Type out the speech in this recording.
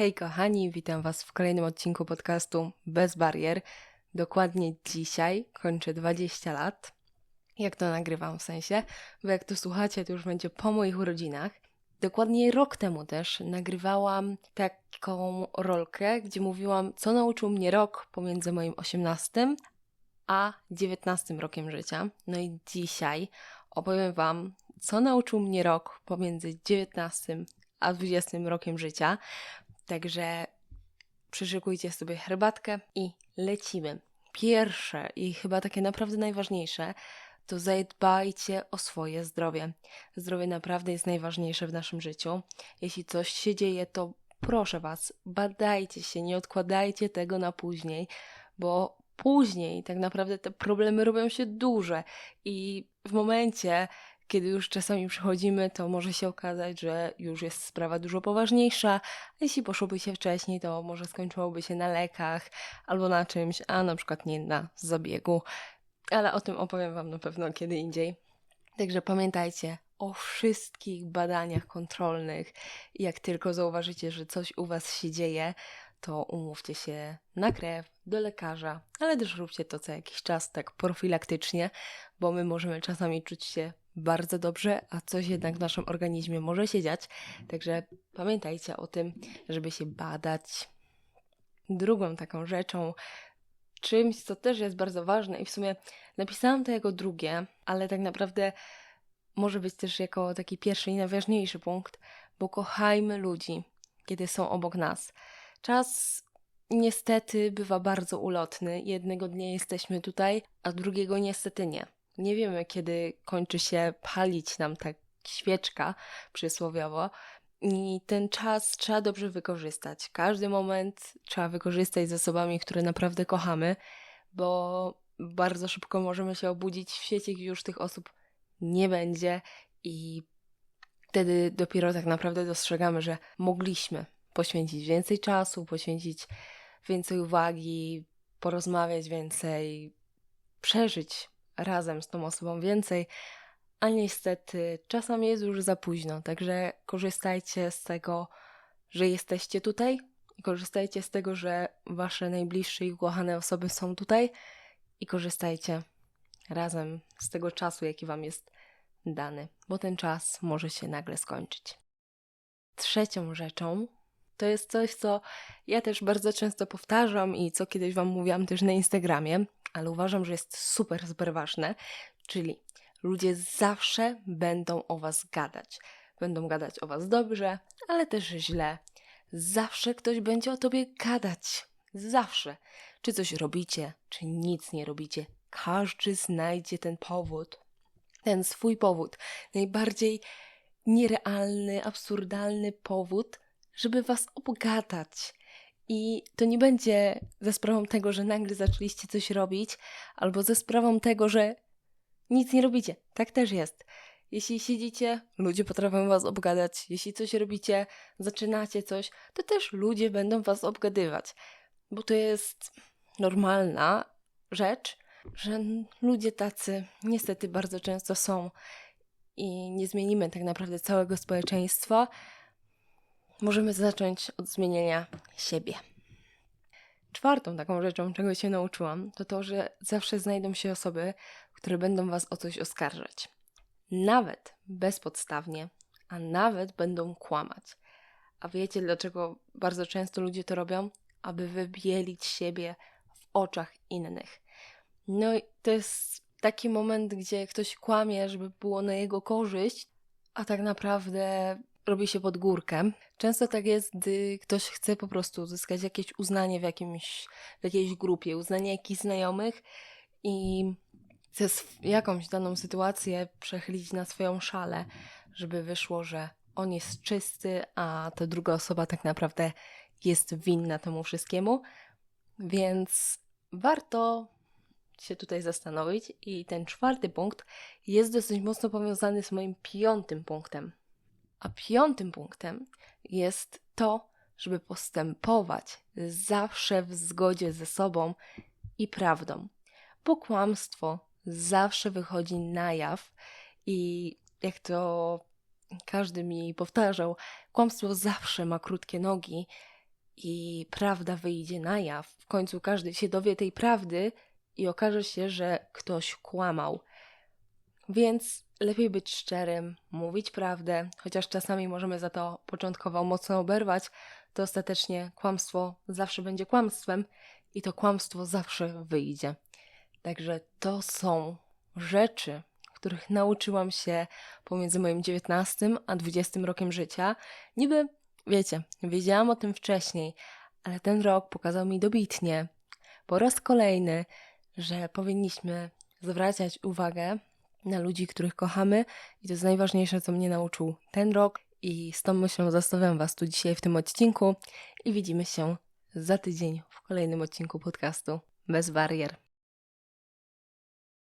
Hej kochani, witam Was w kolejnym odcinku podcastu Bez Barier. Dokładnie dzisiaj kończę 20 lat. Jak to nagrywam w sensie, bo jak to słuchacie, to już będzie po moich urodzinach. Dokładnie rok temu też nagrywałam taką rolkę, gdzie mówiłam, co nauczył mnie rok pomiędzy moim 18 a 19 rokiem życia. No i dzisiaj opowiem Wam, co nauczył mnie rok pomiędzy 19 a 20 rokiem życia. Także przyszykujcie sobie herbatkę i lecimy. Pierwsze i chyba takie naprawdę najważniejsze to zadbajcie o swoje zdrowie. Zdrowie naprawdę jest najważniejsze w naszym życiu. Jeśli coś się dzieje, to proszę Was, badajcie się, nie odkładajcie tego na później, bo później tak naprawdę te problemy robią się duże i w momencie, kiedy już czasami przychodzimy, to może się okazać, że już jest sprawa dużo poważniejsza. A jeśli poszłoby się wcześniej, to może skończyłoby się na lekach albo na czymś, a na przykład nie na zabiegu. Ale o tym opowiem Wam na pewno kiedy indziej. Także pamiętajcie o wszystkich badaniach kontrolnych. Jak tylko zauważycie, że coś u Was się dzieje, to umówcie się na krew, do lekarza, ale też róbcie to co jakiś czas, tak profilaktycznie, bo my możemy czasami czuć się bardzo dobrze, a coś jednak w naszym organizmie może się dziać. Także pamiętajcie o tym, żeby się badać. Drugą taką rzeczą, czymś, co też jest bardzo ważne i w sumie napisałam to jako drugie, ale tak naprawdę może być też jako taki pierwszy i najważniejszy punkt, bo kochajmy ludzi, kiedy są obok nas. Czas niestety bywa bardzo ulotny. Jednego dnia jesteśmy tutaj, a drugiego niestety nie. Nie wiemy, kiedy kończy się palić nam ta świeczka przysłowiowo. I ten czas trzeba dobrze wykorzystać. Każdy moment trzeba wykorzystać z osobami, które naprawdę kochamy, bo bardzo szybko możemy się obudzić w świecie, gdzie już tych osób nie będzie i wtedy dopiero tak naprawdę dostrzegamy, że mogliśmy poświęcić więcej czasu, poświęcić więcej uwagi, porozmawiać więcej, przeżyć razem z tą osobą więcej, a niestety czasami jest już za późno, także korzystajcie z tego, że jesteście tutaj i korzystajcie z tego, że wasze najbliższe i ukochane osoby są tutaj i korzystajcie razem z tego czasu, jaki wam jest dany, bo ten czas może się nagle skończyć. Trzecią rzeczą to jest coś, co ja też bardzo często powtarzam i co kiedyś Wam mówiłam też na Instagramie, ale uważam, że jest super, super ważne, czyli ludzie zawsze będą o Was gadać. Będą gadać o Was dobrze, ale też źle. Zawsze ktoś będzie o Tobie gadać. Zawsze. Czy coś robicie, czy nic nie robicie. Każdy znajdzie ten powód. Ten swój powód. Najbardziej nierealny, absurdalny powód, żeby was obgadać. I to nie będzie ze sprawą tego, że nagle zaczęliście coś robić, albo ze sprawą tego, że nic nie robicie. Tak też jest. Jeśli siedzicie, ludzie potrafią was obgadać. Jeśli coś robicie, zaczynacie coś, to też ludzie będą was obgadywać. Bo to jest normalna rzecz, że ludzie tacy niestety bardzo często są i nie zmienimy tak naprawdę całego społeczeństwa, możemy zacząć od zmienienia siebie. Czwartą taką rzeczą, czego się nauczyłam, to to, że zawsze znajdą się osoby, które będą Was o coś oskarżać. Nawet bezpodstawnie, a nawet będą kłamać. A wiecie, dlaczego bardzo często ludzie to robią? Aby wybielić siebie w oczach innych. No i to jest taki moment, gdzie ktoś kłamie, żeby było na jego korzyść, a tak naprawdę robi się pod górkę. Często tak jest, gdy ktoś chce po prostu uzyskać jakieś uznanie w, jakimś, w jakiejś grupie, uznanie jakichś znajomych i chce jakąś daną sytuację przechylić na swoją szalę, żeby wyszło, że on jest czysty, a ta druga osoba tak naprawdę jest winna temu wszystkiemu. Więc warto się tutaj zastanowić. I ten czwarty punkt jest dosyć mocno powiązany z moim piątym punktem. A piątym punktem jest to, żeby postępować zawsze w zgodzie ze sobą i prawdą, bo kłamstwo zawsze wychodzi na jaw i jak to każdy mi powtarzał, kłamstwo zawsze ma krótkie nogi i prawda wyjdzie na jaw. W końcu każdy się dowie tej prawdy i okaże się, że ktoś kłamał. Więc lepiej być szczerym, mówić prawdę, chociaż czasami możemy za to początkowo mocno oberwać, to ostatecznie kłamstwo zawsze będzie kłamstwem i to kłamstwo zawsze wyjdzie. Także to są rzeczy, których nauczyłam się pomiędzy moim 19 a 20 rokiem życia. Niby, wiecie, wiedziałam o tym wcześniej, ale ten rok pokazał mi dobitnie, po raz kolejny, że powinniśmy zwracać uwagę na ludzi, których kochamy, i to jest najważniejsze, co mnie nauczył ten rok. I z tą myślą zostawiam Was tu dzisiaj w tym odcinku i widzimy się za tydzień w kolejnym odcinku podcastu Bez Barier.